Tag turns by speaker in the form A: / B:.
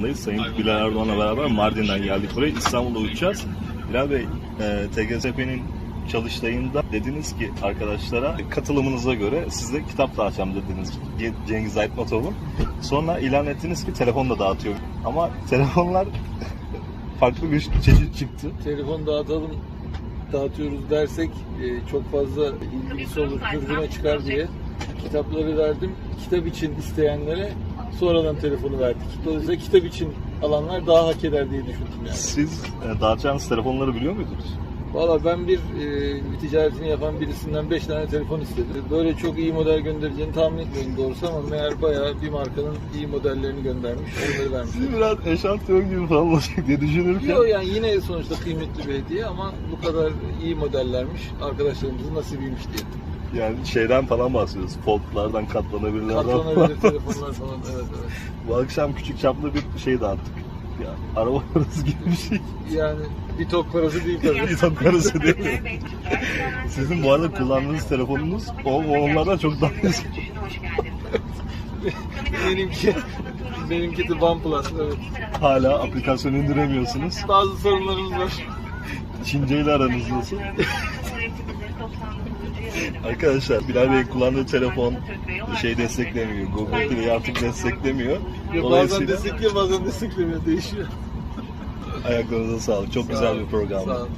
A: Havalimanı'ndayız. Sayın Bilal Erdoğan'la beraber Mardin'den geldik buraya. İstanbul'da uçacağız. Bilal Bey, e, TGSP'nin çalıştayında dediniz ki arkadaşlara katılımınıza göre size kitap dağıtacağım dediniz Cengiz Aytmatov'un. Sonra ilan ettiniz ki telefon da dağıtıyor. Ama telefonlar farklı bir çeşit çıktı.
B: telefon dağıtalım dağıtıyoruz dersek e, çok fazla ilgisi olur, kırgına çıkar diye kitapları verdim. Kitap için isteyenlere sonradan telefonu verdik. Dolayısıyla kitap için alanlar daha hak eder diye düşündüm yani.
A: Siz e, dağıtacağınız telefonları biliyor muydunuz?
B: Valla ben bir e, ticaretini yapan birisinden 5 tane telefon istedim. Böyle çok iyi model göndereceğini tahmin etmeyin doğrusu ama meğer bayağı bir markanın iyi modellerini göndermiş. Onları vermiş.
A: Siz biraz eşantiyon gibi falan olacak diye düşünürken
B: Yok yani yine sonuçta kıymetli bir hediye ama bu kadar iyi modellermiş. Arkadaşlarımızın nasibiymiş diye.
A: Yani şeyden falan bahsediyoruz. Foldlardan, katlanabilirlerden
B: Katlanabilir telefonlar falan evet evet.
A: Bu akşam küçük çaplı bir şey dağıttık. Ya, araba parası gibi bir şey.
B: Yani bir tok parası değil tabii.
A: Bir ton parası değil? Sizin bu arada kullandığınız telefonunuz o onlardan çok daha eski.
B: benimki benimki de OnePlus evet.
A: Hala aplikasyon indiremiyorsunuz.
B: Bazı sorunlarımız var.
A: Çince ile aranız nasıl? Arkadaşlar Bilal Bey kullandığı telefon şey desteklemiyor. Google Play artık desteklemiyor.
B: Bazen destekliyor bazen desteklemiyor değişiyor.
A: ayaklarınıza sağlık. Çok güzel bir program.
B: Sağ olun.